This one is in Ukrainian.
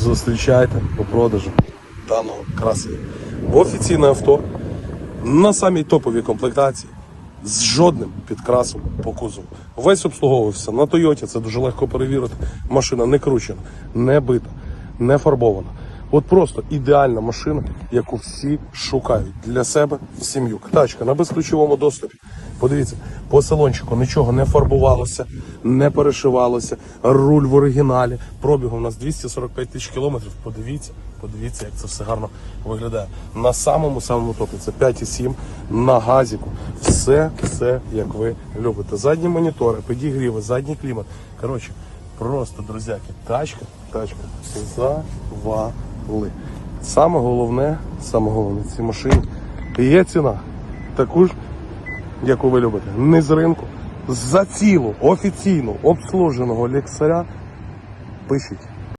зустрічайте по продажу даного красення. Офіційне авто на самій топовій комплектації з жодним підкрасом по кузову. Весь обслуговувався на Тойоті, це дуже легко перевірити. Машина не кручена, не бита, не фарбована. От просто ідеальна машина, яку всі шукають для себе в сім'ю. Тачка на безключовому доступі. Подивіться, по салончику нічого не фарбувалося, не перешивалося. Руль в оригіналі. Пробігу у нас 245 тисяч кілометрів. Подивіться, подивіться, як це все гарно виглядає. На самому самому топі це 5,7 на газіку. Все, все як ви любите. Задні монітори, підігріви, задній клімат. Коротше, просто, друзяки, тачка, тачка завали. Саме головне, саме головне в цій машині є ціна. Таку ж, яку ви любите, не з ринку. За цілу офіційну обслуженого лікаря пишіть.